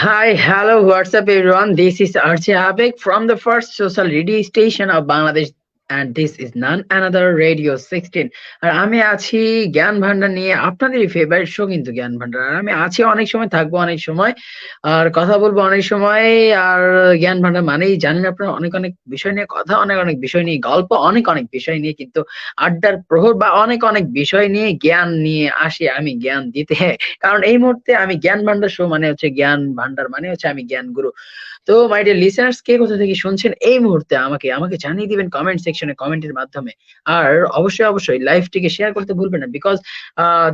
Hi, hello, what's up everyone? This is Archie Abek from the first social radio station of Bangladesh and this is none another radio 16 আর আমি আছি জ্ঞান ভান্ডার নিয়ে আপনাদের favourite show কিন্তু জ্ঞান ভান্ডার। আর আমি আছি অনেক সময়, থাকব অনেক সময়, আর কথা বলব অনেক সময়, আর জ্ঞান ভান্ডার মানেই জানেন আপনারা, অনেক অনেক বিষয় নিয়ে কথা, অনেক অনেক বিষয় নিয়ে গল্প, অনেক অনেক বিষয় নিয়ে কিন্তু আড্ডার প্রহর বা অনেক অনেক বিষয় নিয়ে জ্ঞান নিয়ে আসি আমি, জ্ঞান দিতে। কারণ এই মুহূর্তে আমি জ্ঞান ভান্ডার শো মানে হচ্ছে জ্ঞান ভান্ডার মানে হচ্ছে আমি জ্ঞান গুরু তো মাই ডিয়ার লিসেনার্স কে কোথা থেকে শুনছেন এই মুহূর্তে আমাকে আমাকে জানিয়ে দিবেন কমেন্ট সেকশনে কমেন্টের মাধ্যমে। আর অবশ্যই অবশ্যই লাইভটিকে শেয়ার করতে ভুলবেন না because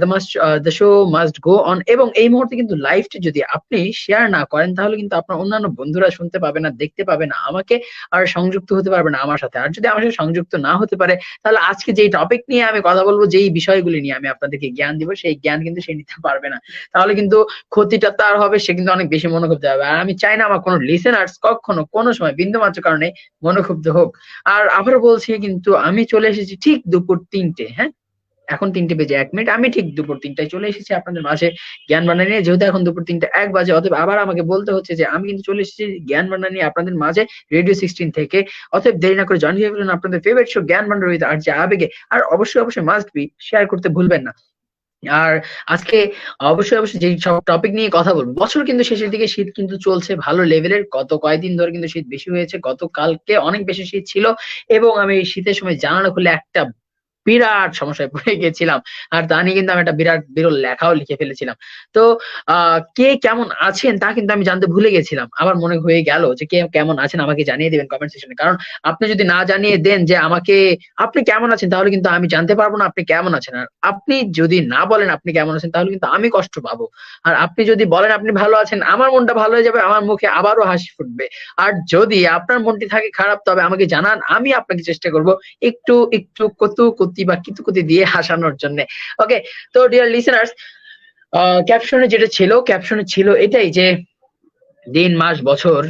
the must the show must go on এবং এই মুহূর্তে কিন্তু লাইভটি যদি আপনি শেয়ার না করেন, তাহলে কিন্তু আপনার অন্যান্য বন্ধুরা শুনতে পাবে না, দেখতে পাবে না, আমাকে আর সংযুক্ত হতে পারবে না আমার সাথে। আর যদি আমার সাথে সংযুক্ত না হতে পারে, তাহলে আজকে যেই টপিক নিয়ে আমি কথা বলব, যেই বিষয়গুলি নিয়ে আমি আপনাদেরকে জ্ঞান দিব, সেই জ্ঞান কিন্তু সে নিতে পারবে না। তাহলে কিন্তু ক্ষতিটা তার হবে, সে কিন্তু অনেক বেশি মনোক্ষুব্ধ হবে। আর আমি চাই না আমার কোনো লিসেনার্স কখনো কোনো সময় বিন্দু মাত্র কারণে মনোক্ষুব্ধ হোক। আর আবারও বলছি কিন্তু আমি চলে এসেছি ঠিক দুপুর তিনটে হ্যাঁ? এখন তিনটে বেজে এক মিনিট, আমি ঠিক দুপুর তিনটায় চলে এসেছি, আপনাদের মাঝে জ্ঞান বানা নিয়ে, যেহেতু এখন দুপুর তিনটে এক বাজে, অতএব আবার আমাকে বলতে হচ্ছে যে আমি কিন্তু চলে এসেছি জ্ঞান বানা নিয়ে আপনাদের মাঝে রেডিও সিক্সটিন থেকে। অতএব দেরি না করে জানিয়ে গেলেন আপনাদের ফেভারিট শো জ্ঞান বান্ডার উইথ আর যে আবেগে, আর অবশ্যই অবশ্যই মাস্ট বি শেয়ার করতে ভুলবেন না। আর আজকে অবশ্যই অবশ্যই যে সব টপিক নিয়ে কথা বলব, বছর কিন্তু শেষের দিকে শীত কিন্তু চলছে ভালো লেভেলের গত কয়েকদিন ধরে কিন্তু শীত বেশি হয়েছে, গতকালকে অনেক বেশি শীত ছিল এবং আমি শীতের সময় জানালা খুলে একটা বিরাট সমস্যায় পড়ে গেছিলাম। আর তা নিয়ে কিন্তু আমি একটা বিরাট বিরল লেখাও লিখে ফেলেছিলাম। তো কে কেমন আছেন তা কিন্তু আমি জানতে ভুলে গেছিলাম। আমার মনে হয়ে গেল যে কে কেমন আছেন আমাকে জানিয়ে দিবেন কমেন্ট সেকশনে কারণ আপনি যদি না জানিয়ে দেন যে আমাকে আপনি কেমন আছেন, তাহলে কিন্তু আমি জানতে পারব না আপনি কেমন আছেন। আর আপনি যদি না বলেন আপনি কেমন আছেন, তাহলে কিন্তু আমি কষ্ট পাবো। আর আপনি যদি বলেন আপনি ভালো আছেন, আমার মনটা ভালো হয়ে যাবে, আমার মুখে আবারও হাসি ফুটবে। আর যদি আপনার মনটি থাকে খারাপ, তবে আমাকে জানান, আমি আপনাকে চেষ্টা করব একটু একটু কতু কতি বা কিতুকুতি দিয়ে হাসানোর জন্য। ওকে তো ডিয়ার লিসেনার্স ক্যাপশনে যেটা ছিল ক্যাপশনে ছিল এটাই যে, দিন, মাস, বছর,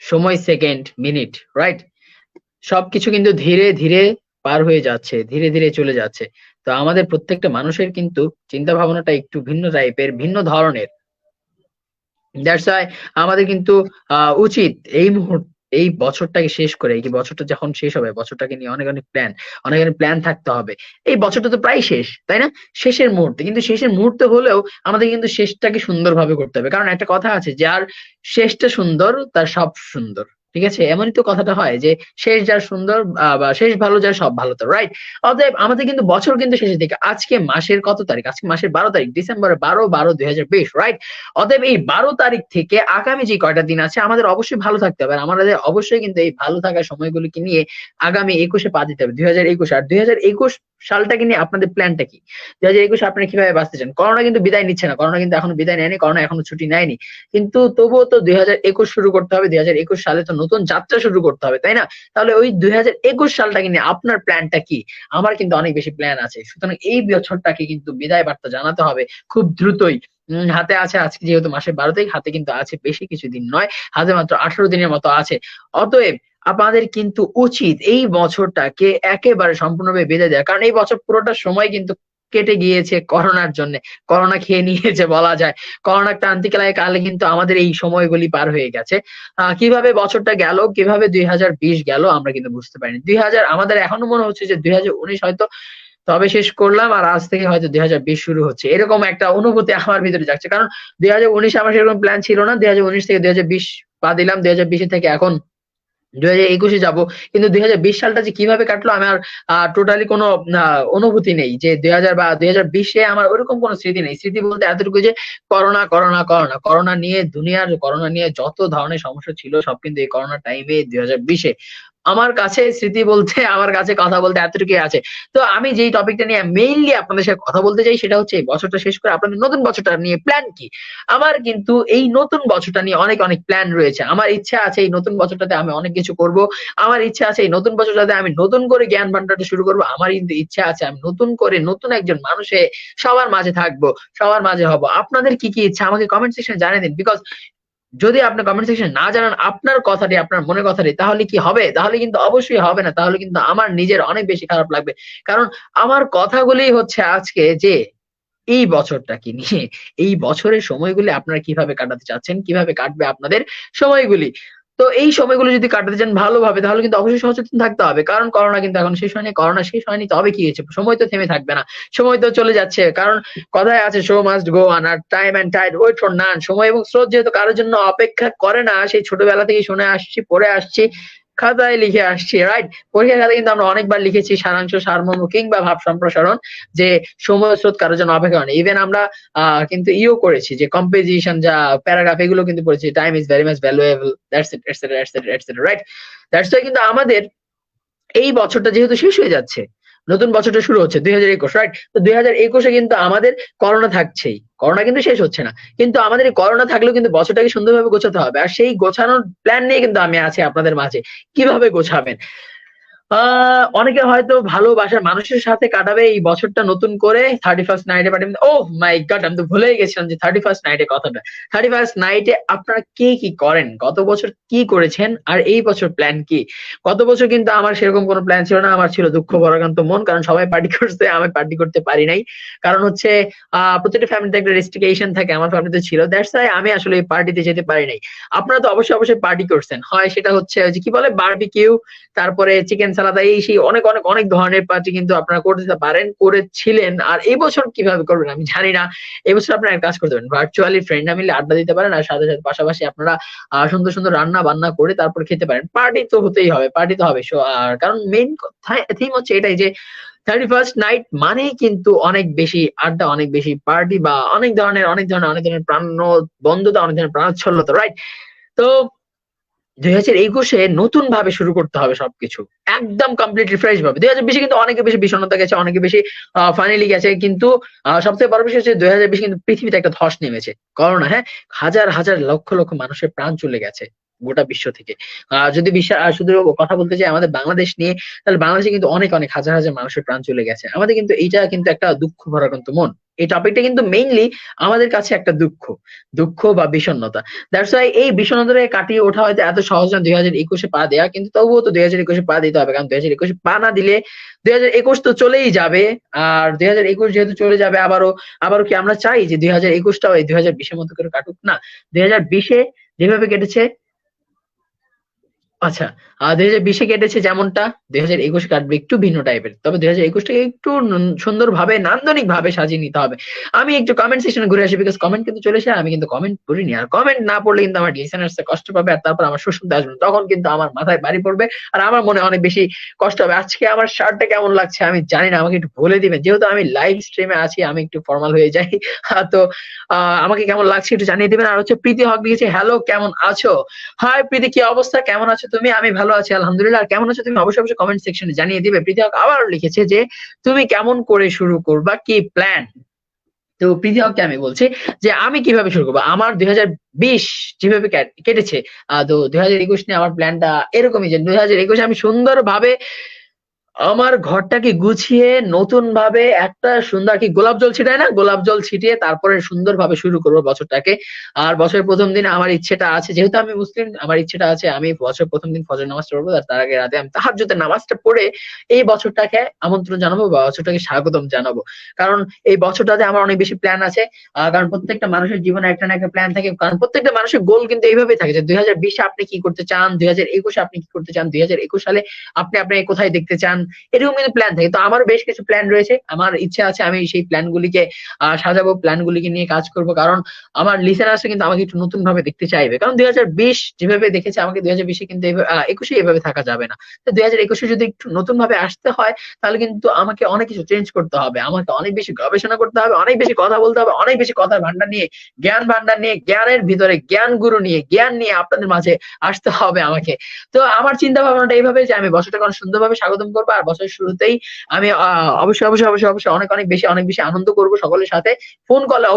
সময় সেকেন্ড মিনিট রাইট সবকিছু কিন্তু ধীরে ধীরে পার হয়ে যাচ্ছে, ধীরে ধীরে চলে যাচ্ছে। তো আমাদের প্রত্যেকটা মানুষের কিন্তু চিন্তা ভাবনাটা একটু ভিন্ন টাইপের ভিন্ন ধরনের। আমাদের কিন্তু উচিত এই মুহূর্তে এই বছরটাকে শেষ করে, এই বছরটা যখন শেষ হবে, বছরটাকে নিয়ে অনেক অনেক প্ল্যান অনেক অনেক প্ল্যান থাকতে হবে। এই বছরটা তো প্রায় শেষ, তাই না? শেষের মুহূর্তে, কিন্তু শেষের মুহূর্তে হলেও আমাদের কিন্তু শেষটাকে সুন্দরভাবে করতে হবে। কারণ একটা কথা আছে, যার শেষটা সুন্দর, তার সব সুন্দর। ঠিক আছে? এমনই তো কথাটা হয় যে শেষ যার সুন্দর বা শেষ ভালো যার সব ভালো তো রাইট অতএব আমাদের কিন্তু বছর কিন্তু শেষের দিকে। আজকে মাসের কত তারিখ? আজকে মাসের বারো তারিখ, ডিসেম্বরের বারো বারো দুই রাইট অতএব এই বারো তারিখ থেকে আগামী যে কয়টা দিন আছে, আমাদের অবশ্যই ভালো থাকতে হবে। আর আমাদের অবশ্যই কিন্তু এই ভালো থাকার সময়গুলিকে নিয়ে আগামী একুশে পা দিতে হবে, দুই হাজার একুশ। আর দুই হাজার একুশ সালটাকে নিয়ে আপনাদের প্ল্যানটা কি? দুই হাজার একুশে আপনারা কীভাবে বাঁচতে চান? করোনা কিন্তু বিদায় নিচ্ছে না। করোনা কিন্তু এখনও বিদায় নেয়নি, করোনা এখনও ছুটি নেয়নি। কিন্তু তবুও তো দুই হাজার একুশ শুরু করতে হবে দুই হাজার একুশ সালে তো নতুন যাত্রা শুরু করতে হবে, তাই না? তাহলে ওই দুই হাজার একুশ সালটাকে নিয়ে আপনার প্ল্যানটা কি? আমার কিন্তু অনেক বেশি প্ল্যান আছে। সুতরাং এই বছরটাকে কিন্তু বিদায় বার্তা জানাতে হবে খুব দ্রুতই। হাতে আছে আজকে যেহেতু মাসের বারো তারিখ, হাতে কিন্তু আছে বেশি কিছু দিন নয়, হাতে মাত্র আঠারো দিনের মতো আছে। অতএব আপনাদের কিন্তু উচিত এই বছরটাকে একেবারে সম্পূর্ণভাবে বেঁধে দেওয়া। কারণ এই বছর পুরোটা সময় কিন্তু কেটে গিয়েছে করোনার জন্য। করোনা খেয়ে নিয়েছে বলা যায়। করোনা ক্রান্তিকালের কালে কিন্তু আমাদের এই সময়গুলি পার হয়ে গেছে। কীভাবে বছরটা গেল, কীভাবে দুই হাজার বিশ গেল আমরা কিন্তু বুঝতে পারিনি। দুই হাজার, আমাদের এখনও মনে হচ্ছে যে দুই হাজার উনিশ হয়তো তবে শেষ করলাম আর আজ থেকে হয়তো দুই হাজার বিশ শুরু হচ্ছে। এরকম একটা অনুভূতি আমার ভিতরে যাচ্ছে কারণ দুই আমার সেরকম প্ল্যান ছিল না। দুই হাজার উনিশ থেকে দুই হাজার বিশ পা দিলাম। দুই থেকে এখন দুই হাজার একুশে যাব। কিন্তু দুই হাজার বিশ সালটা যে কীভাবে কাটলো আমার টোটালি কোনো অনুভূতি নেই যে দুই হাজার বা দুই হাজার বিশে আমার ওরকম কোনো স্মৃতি নেই। স্মৃতি বলতে এতটুকু যে করোনা করোনা করোনা করোনা নিয়ে দুনিয়ার, করোনা নিয়ে যত ধরনের সমস্যা ছিল সব কিন্তু এই করোনা টাইমে দুই হাজার বিশে। আমার কাছে স্মৃতি বলতে, আমার কাছে কথা বলতে এতটুকুই আছে। তো আমি যেই টপিকটা নিয়ে মেইনলি আপনাদের সাথে কথা বলতে চাই, সেটা হচ্ছে এই বছরটা শেষ করে আপনাদের নতুন বছরটা নিয়ে প্ল্যান কি? আমার কিন্তু এই নতুন বছরটা নিয়ে অনেক অনেক প্ল্যান রয়েছে। আমার ইচ্ছা আছে এই নতুন বছরটাতে আমি অনেক কিছু করব। আমার ইচ্ছা আছে এই নতুন বছরটাতে আমি নতুন করে জ্ঞান ভান্ডারটা শুরু করব। আমার কিন্তু ইচ্ছা আছে আমি নতুন করে নতুন একজন মানুষে সবার মাঝে থাকব, সবার মাঝে হব। আপনাদের কি কি ইচ্ছা? আমাকে কমেন্ট সেকশনে জানিয়ে দিন। বিকজ যদি আপনি কমেন্ট সেকশন না জানান আপনার কথাটি, আপনার মনের কথাটি, তাহলে কি হবে? তাহলে কিন্তু অবশ্যই হবে না। তাহলে কিন্তু আমার নিজের অনেক বেশি খারাপ লাগবে। কারণ আমার কথাগুলি হচ্ছে আজকে যে, এই বছরটা কি নিয়ে, এই বছরের সময়গুলি আপনারা কীভাবে কাটাতে চাচ্ছেন, কীভাবে কাটবে আপনাদের সময়গুলি? তো এই সময়গুলো যদি কাটাতে চান ভালোভাবে, তাহলে কিন্তু অবশ্যই সচেতন থাকতে হবে। কারণ করোনা কিন্তু এখন শেষ হয়নি, করোনা শেষ হয়নি, তবে কি হয়েছে? সময় তো থেমে থাকবে না। সময় তো চলে যাচ্ছে। কারণ কথায় আছে show must go on R time and tide wait for none সময় এবং স্রোত যেহেতু কারোর জন্য অপেক্ষা করে না, সেই ছোটবেলা থেকে শুনে আসছি, পড়ে আসছি খাতায় লিখে আসছি রাইট পরীক্ষার খাতায় কিন্তু আমরা অনেকবার লিখেছি সারাংশ, সারমর্ম কিংবা ভাব সম্প্রসারণ, যে সময় স্রোত কারোর জন্য অপেক্ষা করে ইভেন আমরা কিন্তু ইও করেছি যে কম্পোজিশন যা প্যারাগ্রাফ এগুলো কিন্তু পড়েছি time is very much valuable that's it etcetera etcetera etcetera right that's কিন্তু আমাদের এই বছরটা যেহেতু শেষ হয়ে যাচ্ছে নতুন বছরটা শুরু হচ্ছে দুই হাজার একুশ রাইট তো দুই হাজার একুশে কিন্তু আমাদের করোনা থাকছেই। করোনা কিন্তু শেষ হচ্ছে না। কিন্তু আমাদের এই করোনা থাকলেও কিন্তু বছরটাকে সুন্দরভাবে গোছাতে হবে। আর সেই গোছানোর প্ল্যান নিয়ে কিন্তু আমি আছি আপনাদের মাঝে। কীভাবে গোছাবেন? অনেকে হয়তো ভালোবাসার মানুষের সাথে কাটাবে এই বছরটা নতুন করে থার্টি ফার্স্ট নাইটে পাঠাবেন ও মাই গড আমি তো ভুলেই গেছিলাম যে থার্টি ফার্স্ট নাইটে কথাটা। থার্টি ফার্স্ট নাইটে আপনারা কি কি করেন? গত বছর কি করেছেন? আর এই বছর প্ল্যান কি? গত বছর কিন্তু আমার সেরকম কোনো প্ল্যান ছিল না। আমার ছিল দুঃখ ভরাকান্ত মন, কারণ সবাই পার্টি করছে, আমি পার্টি করতে পারি নাই। কারণ হচ্ছে, আহ প্রত্যেকটা ফ্যামিলিতে একটা রেস্ট্রিকেশন থাকে, আমার ফ্যামিলিতে ছিল। দ্যাটস ওয়াই আমি আসলে এই পার্টিতে যেতে পারি নাই। আপনারা তো অবশ্যই অবশ্যই পার্টি করছেন। হয় সেটা হচ্ছে কি বলে? বারবিকিউ তারপরে চিকেন সালাদা এই সেই অনেক অনেক অনেক ধরনের পার্টি কিন্তু আপনারা করতে পারেন, করেছিলেন। আর এই বছর কীভাবে করবেন আমি জানি না। এই বছর আপনারা এক কাজ করতে পারেন ভার্চুয়ালি ফ্রেন্ডরা মিলে আড্ডা দিতে পারেন, আর সাথে সাথে পাশাপাশি আপনারা সুন্দর সুন্দর রান্না বান্না করে তারপর খেতে পারেন। পার্টি তো হতেই হবে পার্টি তো হবে। আর কারণ মেইন থিম হচ্ছে এটাই যে থার্টি ফার্স্ট নাইট মানেই কিন্তু অনেক বেশি আড্ডা, অনেক বেশি পার্টি বা অনেক ধরনের অনেক ধরনের অনেক ধরনের প্রাণ, বন্ধতা, অনেক ধরনের প্রাণোচ্ছলতা রাইট তো দুই হাজার একুশে নতুন ভাবে শুরু করতে হবে সবকিছু। একদম কমপ্লিটলি ফ্রেশ ভাবে। দুই হাজার বিশে কিন্তু অনেকে বেশি বিষণ্ণতা গেছে, অনেকে বেশি ফাইনালি গেছে। কিন্তু সবথেকে বড় বিষয় হচ্ছে দুই হাজার বিশে কিন্তু পৃথিবীতে একটা ধস নেমেছে। করোনা হ্যাঁ? হাজার হাজার লক্ষ লক্ষ মানুষের প্রাণ চলে গেছে গোটা বিশ্ব থেকে। যদি বিশ্ব শুধু কথা বলতে চাই আমাদের বাংলাদেশ নিয়ে, তাহলে বাংলাদেশে কিন্তু অনেক অনেক হাজার হাজার মানুষের প্রাণ চলে গেছে। আমাদের কিন্তু এইটা কিন্তু একটা দুঃখ ভরা কিন্তু মন। এই টপিকটা কিন্তু মেইনলি আমাদের কাছে একটা দুঃখ দুঃখ বা বিষণ্ণতা। দ্যাটস ওয়াই এই বিষণ্ণতাকে কাটিয়ে ওঠা হয়তো এত সহজ না দুই হাজার একুশে পা দেয়া, কিন্তু তবুও তো দুই হাজার একুশে পা দিতে হবে, কারণ দুই হাজার একুশে পা না দিলে দুই হাজার একুশ তো চলেই যাবে, আর দুই হাজার একুশ যেহেতু চলে যাবে, আবারও আবারও কি আমরা চাই যে দুই হাজার একুশটাও এই দুই হাজার বিশের মতো করে কাটুক? না দুই হাজার বিশে যেভাবে কেটেছে আচ্ছা দুই হাজার বিশে কেটেছে যেমনটা, দুই হাজার একুশ কাটবে একটু ভিন্ন টাইপের তবে দুই হাজার একুশটাকে একটু সুন্দর ভাবে নান্দনিক ভাবে সাজিয়ে নিতে হবে। আমি একটু কমেন্ট সেকশনে ঘুরে আসি বিকজ কমেন্ট কিন্তু চলে আমি কিন্তু কমেন্ট করিনি আর কমেন্ট না পড়লে কিন্তু আমার লিসেনার্স কষ্ট পাবে, আর তারপর আমার সুশুনতে আসবে তখন কিন্তু আমার মাথায় বাড়ি পড়বে, আর আমার মনে অনেক বেশি কষ্ট হবে। আজকে আমার শার্টটা কেমন লাগছে আমি জানি না, আমাকে একটু বলে দিবেন। যেহেতু আমি লাইভ স্ট্রিমে আছি, আমি একটু ফর্মাল হয়ে যাই। তো আমাকে কেমন লাগছে একটু জানিয়ে দিবেন। আর হচ্ছে প্রীতি হক লিখেছে হ্যালো কেমন আছো? হাই প্রীতি, কি অবস্থা? কেমন আছো তুমি, আমি ভালো আছি, আলহামদুলিল্লাহ। আর কেমন আছো তুমি, অবশ্যই অবশ্যই কমেন্ট সেকশনে জানিয়ে দিবে। পৃথিবী হক আবার লিখেছে যে, তুমি কেমন করে শুরু করবা, কি প্ল্যান তো হককে আমি বলছি যে, আমি কীভাবে শুরু করব? আমার দুই বিশ যেভাবে কেটেছে তো দুই হাজার একুশ নিয়ে আমার প্ল্যানটা এরকমই যে, দুই হাজার একুশে আমি সুন্দরভাবে আমার ঘরটাকে গুছিয়ে নতুন ভাবে একটা সুন্দর কি গোলাপ জল ছিটায় না? গোলাপ জল ছিটিয়ে তারপরে সুন্দরভাবে শুরু করব বছরটাকে। আর বছরের প্রথম দিন আমার ইচ্ছেটা আছে, যেহেতু আমি মুসলিম, আমার ইচ্ছেটা আছে আমি বছরের প্রথম দিন ফজর নামাজটা পড়ব আর তার আগে রাতে আমি তাহাজ্জুদের নামাজটা পড়ে এই বছরটাকে আমন্ত্রণ জানাব বা বছরটাকে স্বাগতম জানাব। কারণ এই বছরটাতে আমার অনেক বেশি প্ল্যান আছে কারণ প্রত্যেকটা মানুষের জীবনে একটা না একটা প্ল্যান থাকে। কারণ প্রত্যেকটা মানুষের গোল কিন্তু এইভাবেই থাকে যে দুই হাজার বিশে আপনি কি করতে চান, দুই হাজার একুশে আপনি কি করতে চান, দুই হাজার একুশ সালে আপনি আপনি কোথায় দেখতে চান এরকম কিন্তু প্ল্যান থাকে। তো আমারও বেশ কিছু প্ল্যান রয়েছে। আমার ইচ্ছা আছে আমি সেই প্ল্যান গুলিকে আহ, সাজাবো প্ল্যান গুলিকে নিয়ে কাজ করব। কারণ আমার লিসেনার্স কিন্তু আমাকে একটু নতুন ভাবে দেখতে চাইবে। কারণ দুই হাজার বিশ যেভাবে দেখেছে আমাকে দুই হাজার বিশে কিন্তু একুশে এভাবে থাকা যাবে না। তো দুই হাজার একুশে যদি একটু নতুন ভাবে আসতে হয় তাহলে কিন্তু আমাকে অনেক কিছু চেঞ্জ করতে হবে। আমাকে অনেক বেশি গবেষণা করতে হবে অনেক বেশি কথা বলতে হবে অনেক বেশি কথার ভান্ডার নিয়ে জ্ঞান ভান্ডার নিয়ে জ্ঞানের ভিতরে জ্ঞান গুরু নিয়ে জ্ঞান নিয়ে আপনাদের মাঝে আসতে হবে আমাকে। তো আমার চিন্তা ভাবনাটা এইভাবে যে আমি বছরটাকে অনেক সুন্দরভাবে স্বাগতম করব আর বছরের শুরুতেই আমি অবশ্যই অবশ্যই অবশ্যই অবশ্যই অনেক অনেক বেশি অনেক বেশি আনন্দ করব সকলের সাথে। ফোন কলে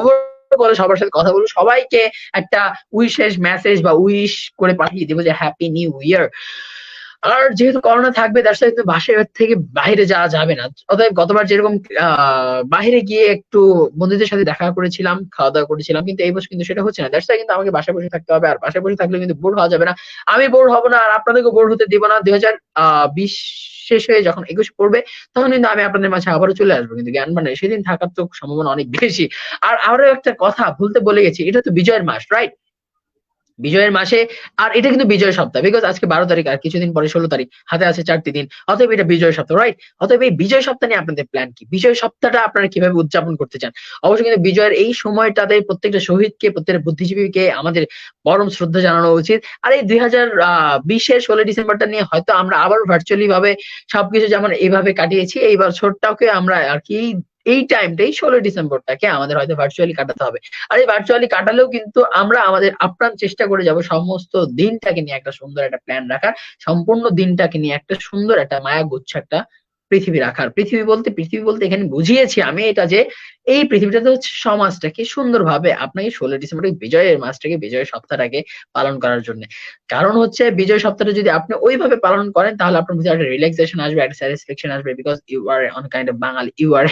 করে সবার সাথে কথা বলব। সবাইকে একটা উইশেষ মেসেজ বা উইশ করে পাঠিয়ে দেবো যে হ্যাপি নিউ ইয়ার আর যেহেতু করোনা থাকবে, তার সাথে বাসায় থেকে বাইরে যাওয়া যাবে না। অতএব গতবার যেরকম বাইরে গিয়ে একটু বন্ধুদের সাথে দেখা করেছিলাম, খাওয়া দাওয়া করেছিলাম, কিন্তু এই বছর কিন্তু সেটা হচ্ছে না। দ্যাটস কিন্তু আমাকে বাসায় বসে থাকতে হবে, আর বাসায় বসে থাকলে কিন্তু বোর হওয়া যাবে না। আমি বোর হব না, আর আপনাদেরকে বোর হতে দিব না। দুই বিশ শেষ হয়ে যখন একুশ পড়বে, তখন কিন্তু আমি আপনাদের মাঝে আবারও চলে আসব। কিন্তু জ্ঞান মানে সেদিন থাকার তো সম্ভাবনা অনেক বেশি। আর আরও একটা কথা ভুলতে বলে গেছি, এটা তো বিজয়ের মাস রাইট বিজয়ের মাসে, আর এটা কিন্তু বিজয় সপ্তাহ বিকজ আজকে বারো তারিখ আর কিছুদিন পরে ষোলো তারিখ, হাতে আছে চারটি দিন, অতএব এটা বিজয় সপ্তাহ রাইট অতএব এই বিজয় সপ্তাহ নিয়ে আপনাদের প্ল্যান কি? বিজয় সপ্তাহটা আপনারা কীভাবে উদযাপন করতে চান? অবশ্যই কিন্তু বিজয়ের এই সময়টাতে প্রত্যেকটা শহীদকে, প্রত্যেকটা বুদ্ধিজীবীকে আমাদের পরম শ্রদ্ধা জানানো উচিত। আর এই দুই হাজার বিশের ষোলো ডিসেম্বরটা নিয়ে হয়তো আমরা আবার ভার্চুয়ালি ভাবে সবকিছু যেমন এইভাবে কাটিয়েছি, এই বছরটাকে আমরা আর কি এই টাইমটাই ষোলো ডিসেম্বরটাকে আমাদের হয়তো ভার্চুয়ালি কাটাতে হবে। আর এই ভার্চুয়ালি কাটালেও কিন্তু আমরা আমাদের আপ্রাণ চেষ্টা করে যাব সমস্ত দিনটাকে নিয়ে একটা সুন্দর একটা প্ল্যান রাখার, সম্পূর্ণ দিনটাকে নিয়ে একটা সুন্দর একটা মায়া গুচ্ছ একটা পৃথিবী রাখার। পৃথিবী বলতে পৃথিবী বলতে এখানে বুঝিয়েছি আমি এটা যে এই পৃথিবীটাতে হচ্ছে সমাজটাকে সুন্দরভাবে আপনাকে ষোলো ডিসেম্বর বিজয়ের মাসটাকে বিজয়ের সপ্তাহটাকে পালন করার জন্য। কারণ হচ্ছে বিজয় সপ্তাহটা যদি আপনি ওইভাবে পালন করেন, তাহলে আপনার মধ্যে একটা রিল্যাক্সেশন আসবে, একটা স্যাটিসফ্যাকশন আসবে because you are on kind of Bengali you are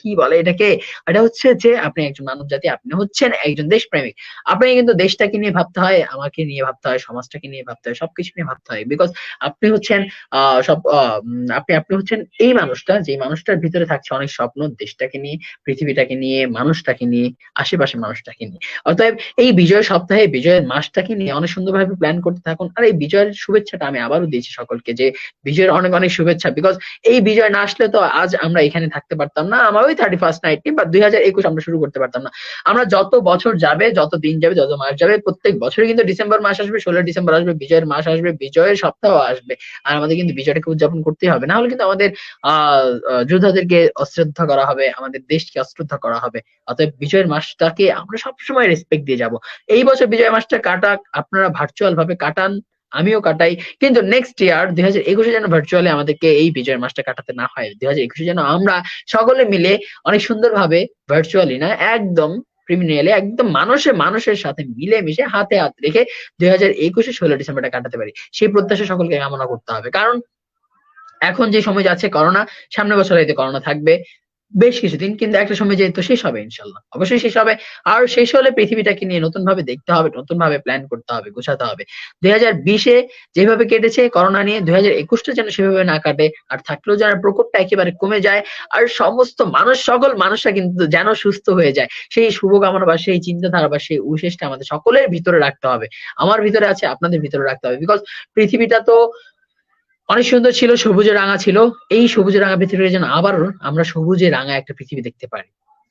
কি বলে এটাকে? এটা হচ্ছে যে আপনি একজন মানব জাতি আপনি হচ্ছেন একজন দেশপ্রেমিক। আপনাকে কিন্তু দেশটাকে নিয়ে ভাবতে হয়, আমাকে নিয়ে ভাবতে হয়, সমাজটাকে নিয়ে ভাবতে হয়, সবকিছু নিয়ে ভাবতে হয়। বিকজ আপনি হচ্ছেন সব আপনি আপনি হচ্ছেন এই মানুষটা যে মানুষটার ভিতরে থাকছে অনেক স্বপ্ন, দেশটাকে নিয়ে পৃথিবীটাকে নিয়ে, মানুষটাকে নিয়ে আশেপাশে মানুষটাকে নিয়ে। অতএব এই বিজয় সপ্তাহে, বিজয়ের মাসটাকে নিয়ে অনেক সুন্দরভাবে প্ল্যান করতে থাকুন। আর এই বিজয়ের শুভেচ্ছাটা আমি আবারও দিয়েছি সকলকে যে বিজয়ের অনেক অনেক শুভেচ্ছা। বিকজ এই বিজয় না আসলে তো আজ আমরা এখানে থাকতে পারতাম না। আমার ওই থার্টি ফার্স্ট নাইট বা দুই হাজার একুশ আমরা শুরু করতে পারতাম না। আমরা যত বছর যাবে, যত দিন যাবে, যত মাস যাবে, প্রত্যেক বছরে কিন্তু ডিসেম্বর মাস আসবে ষোলো ডিসেম্বর আসবে, বিজয়ের মাস আসবে, বিজয়ের সপ্তাহ আসবে। আর আমাদের কিন্তু বিজয়টাকে উদযাপন করতেই হবে। না হলে কিন্তু আমাদের, আহ যোদ্ধাদেরকে অশ্রদ্ধা করা হবে, আমাদের দেশকে অশ্রদ্ধা করা হবে। অতএব বিজয়ের মাসটাকে আমরা সবসময় রেসপেক্ট দিয়ে যাব। এই বছর বিজয় মাসটা কাটাক, আপনারা ভার্চুয়াল ভাবে কাটান, আমিও কাটাই। কিন্তু নেক্সট ইয়ার দুই হাজার একুশে যেন ভার্চুয়ালি আমাদেরকে এই বিজয়ের মাসটা কাটাতে না হয়। দুই হাজার একুশে যেন আমরা সকলে মিলে অনেক সুন্দরভাবে ভার্চুয়ালি না, একদম ক্রিমিনালি একদম মানুষের মানুষের সাথে মিলে মিশে হাতে হাত রেখে দুই হাজার একুশে ষোলো ডিসেম্বরটা কাটাতে পারি। সেই প্রত্যাশা সকলকে কামনা করতে হবে। কারণ এখন যে সময় যাচ্ছে, করোনা সামনে বছর হয়তো করোনা থাকবে। বেশ কিছুদিন, কিন্তু একটা সময় যেহেতু শেষ হবে ইনশাল্লাহ। অবশ্যই শেষ হবে। আর শেষ হলে পৃথিবীটাকে নিয়ে নতুন ভাবে দেখতে হবে নতুন ভাবে প্ল্যান করতে হবে, গোছাতে হবে। দুই হাজার বিশে যেভাবে কেটেছে করোনা নিয়ে, দুই হাজার একুশটা যেন সেভাবে না কাটে, আর থাকলেও যেন প্রকোপটা একেবারে কমে যায়, আর সমস্ত মানুষ, সকল মানুষরা কিন্তু যেন সুস্থ হয়ে যায়। সেই শুভকামনা বা সেই চিন্তাধারা বা সেই উশেষটা আমাদের সকলের ভিতরে রাখতে হবে। আমার ভিতরে আছে, আপনাদের ভিতরে রাখতে হবে। বিকজ পৃথিবীটা তো অনেক সুন্দর ছিল সবুজে রাঙা ছিল। এই সবুজে রাঙা পৃথিবীর যেন আবার আমরা সবুজে রাঙা একটা পৃথিবী দেখতে পারি।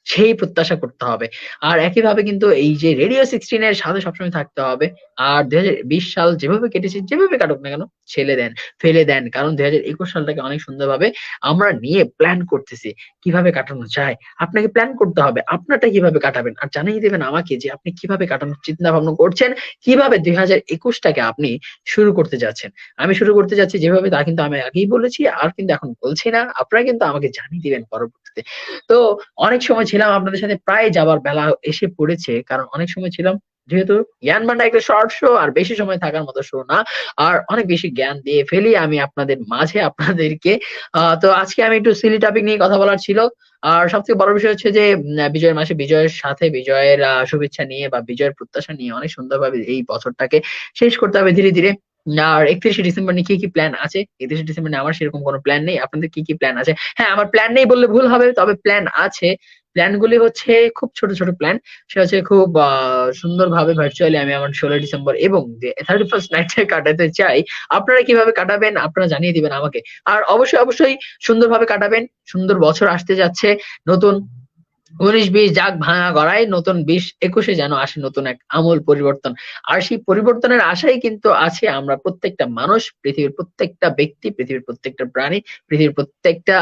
সেই প্রত্যাশা করতে হবে। আর একইভাবে কিন্তু এই যে রেডিও সিক্সটিন এর সাথে সবসময় থাকতে হবে। আর দুই সাল যেভাবে কেটেছে, যেভাবে কাটুক না কেন, ছেলে দেন, ফেলে দেন। কারণ দুই সালটাকে অনেক সুন্দরভাবে আমরা নিয়ে প্ল্যান করতেছি। কীভাবে কাটানো যায়? আপনাকে প্ল্যান করতে হবে। আপনারটা কীভাবে কাটাবেন? আর জানিয়ে দেবেন আমাকে যে আপনি কীভাবে কাটানোর চিন্তা ভাবনা করছেন, কীভাবে দুই হাজার একুশটাকে আপনি শুরু করতে যাচ্ছেন। আমি শুরু করতে যাচ্ছি যেভাবে, তা কিন্তু আমি আগেই বলেছি, আর কিন্তু এখন বলছি না। আপনারা কিন্তু আমাকে জানিয়ে দিবেন পরবর্তীতে। তো অনেক সময় ছিলাম আপনাদের সাথে প্রায় যাবার বেলা এসে পড়েছে, কারণ অনেক সময় ছিলাম যেহেতু জ্ঞান ভান্ডার একটা শর্ট শো আর বেশি সময় থাকার মতো শো না। আর অনেক বেশি জ্ঞান দিয়ে ফেলি আমি আপনাদের মাঝে আপনাদেরকে। তো আজকে আমি একটু সিলি টপিক নিয়ে কথা বলার ছিল। আর সবথেকে বড় বিষয় হচ্ছে যে বিজয়ের মাসে বিজয়ের সাথে বিজয়ের শুভেচ্ছা নিয়ে বা বিজয়ের প্রত্যাশা নিয়ে অনেক সুন্দরভাবে এই বছরটাকে শেষ করতে হবে ধীরে ধীরে। আর একত্রিশে ডিসেম্বর নিয়ে কি কি প্ল্যান আছে? একত্রিশে ডিসেম্বর নিয়ে আমার সেরকম কোনো প্ল্যান নেই। আপনাদের কি কি প্ল্যান আছে? হ্যাঁ আমার প্ল্যান নেই বললে ভুল হবে, তবে প্ল্যান আছে। প্ল্যান গুলি হচ্ছে খুব ছোট ছোট প্ল্যান সে হচ্ছে খুব সুন্দরভাবে ভার্চুয়ালি আমি আমার ষোলো ডিসেম্বর এবং থার্টি ফার্স্ট নাইট কাটাতে চাই, আপনারা কীভাবে কাটাবেন আপনারা জানিয়ে দিবেন আমাকে। আর অবশ্যই অবশ্যই সুন্দরভাবে কাটাবেন। সুন্দর বছর আসতে যাচ্ছে। নতুন উনিশ বিশ যাক ভাঙা গড়াই, নতুন বিশ একুশে যেন আসে নতুন এক আমূল পরিবর্তন। আর সেই পরিবর্তনের আশাই কিন্তু আছে আমরা প্রত্যেকটা মানুষ, পৃথিবীর প্রত্যেকটা ব্যক্তি, পৃথিবীর প্রত্যেকটা প্রাণী, পৃথিবীর প্রত্যেকটা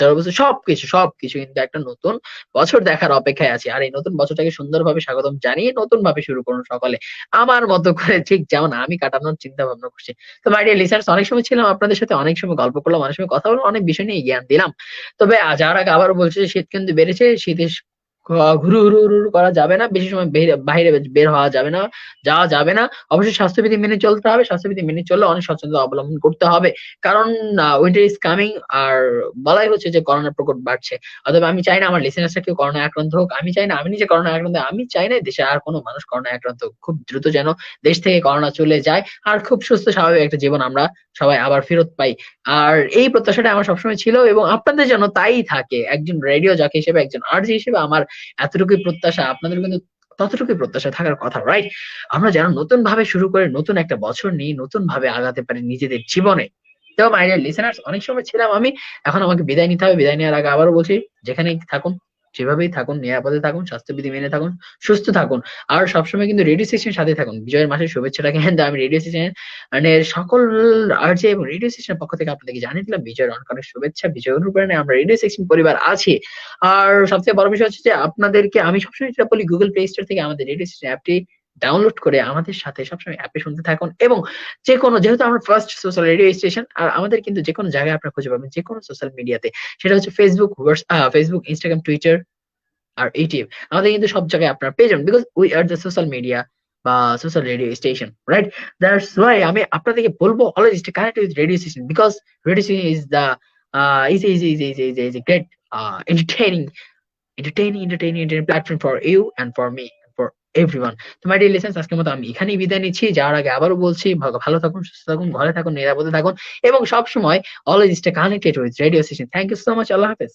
জড়বস্তু, সবকিছু সবকিছু কিন্তু একটা নতুন বছর দেখার অপেক্ষায় আছে। আর এই নতুন বছরটাকে সুন্দরভাবে স্বাগতম জানিয়ে নতুন ভাবে শুরু করুন সকলে। আমার মতো করে ঠিক যেমন আমি কাটানোর চিন্তা ভাবনা করছি। তো মাই ডিয়ার লিসার্স অনেক সময় ছিলাম আপনাদের সাথে, অনেক সময় গল্প করলাম, অনেক সময় কথা বললাম, অনেক বিষয় নিয়ে জ্ঞান দিলাম। তবে যার আগে আবারও বলছে শীত কিন্তু বেড়েছে, শীতের ঘুরু, হুরু, হুরু করা যাবে না। বেশি সময় বাহিরে বের হওয়া যাবে না, যাওয়া যাবে না। অবশ্যই স্বাস্থ্যবিধি মেনে চলতে হবে। স্বাস্থ্যবিধি মেনে চললে অনেক সচেতনতা অবলম্বন করতে হবে। কারণ উইন্টার ইজ কামিং আর বলাই হচ্ছে যে করোনার প্রকোপ বাড়ছে। অথবা আমি চাই না আমার লিসেনার্সরা কেউ করোনা আক্রান্ত হোক। আমি চাই না আমি নিজে করোনা আক্রান্ত আমি চাই না দেশে আর কোনো মানুষ করোনা আক্রান্ত হোক। খুব দ্রুত যেন দেশ থেকে করোনা চলে যায়। আর খুব সুস্থ স্বাভাবিক একটা জীবন আমরা সবাই আবার ফেরত পাই। আর এই প্রত্যাশাটা আমার সবসময় ছিল এবং আপনাদের যেন তাই থাকে। একজন রেডিও জকি হিসেবে, একজন আর্জি হিসেবে আমার এতটুকুই প্রত্যাশা। আপনাদের কিন্তু ততটুকুই প্রত্যাশা থাকার কথা, রাইট? আমরা যেন নতুন ভাবে শুরু করে নতুন একটা বছর নিয়ে নতুন ভাবে আগাতে পারি নিজেদের জীবনে। তো মাই ডিয়ার লিসেনার্স অনেক সময় ছিলাম আমি। এখন আমাকে বিদায় নিতে হবে। বিদায় নেওয়ার আগে আবারও বলছি, যেখানেই থাকুন যেভাবেই থাকুন, নিরাপদে থাকুন, স্বাস্থ্যবিধি মেনে থাকুন, সুস্থ থাকুন। আর সবসময় কিন্তু রেডিও স্টেশনের সাথে থাকুন। বিজয়ের মাসের শুভেচ্ছাটা কেন আমি রেডিও স্টেশন মানে সকল আর এবং রেডিও স্টেশনের পক্ষ থেকে আপনাদেরকে জানিয়ে দিলাম বিজয়ের অনেক অনেক শুভেচ্ছা। বিজয় অনুপ্রেরণে আমরা রেডিও স্টেশন পরিবার আছি। আর সবচেয়ে বড় বিষয় হচ্ছে যে আপনাদেরকে আমি সবসময় যেটা বলি গুগল প্লে স্টোর থেকে আমাদের রেডিও স্টেশন অ্যাপটি ডাউনলোড করে আমাদের সাথে সবসময় অ্যাপে শুনতে থাকুন এবং যেকোনো যেহেতু আমরা ফার্স্ট সোশ্যাল রেডিও স্টেশন আর আমাদের কিন্তু যেকোনো জায়গায় আপনারা খুঁজে পাবেন যেকোনো সোশ্যাল মিডিয়াতে। সেটা হচ্ছে ফেসবুক Facebook, Instagram, Twitter আর ইউটিউব। আমাদের কিন্তু সব জায়গায় আপনারা পেয়ে যাবেন because we are the social media বা social radio station, right? That's why আমি আপনাদেরকে বলব always stay connected with radio station because radio station is the is is is is is is great entertaining entertaining entertaining entertaining platform for you and for me everyone. তো my deer listen আজকের মতো আমি এখানেই বিদায় নিচ্ছি। যাওয়ার আগে আবারও বলছি ভালো থাকুন, সুস্থ থাকুন, ঘরে থাকুন, নিরাপদে থাকুন এবং সবসময় always stay connected with radio station. Thank you so much. আল্লাহ হাফেজ।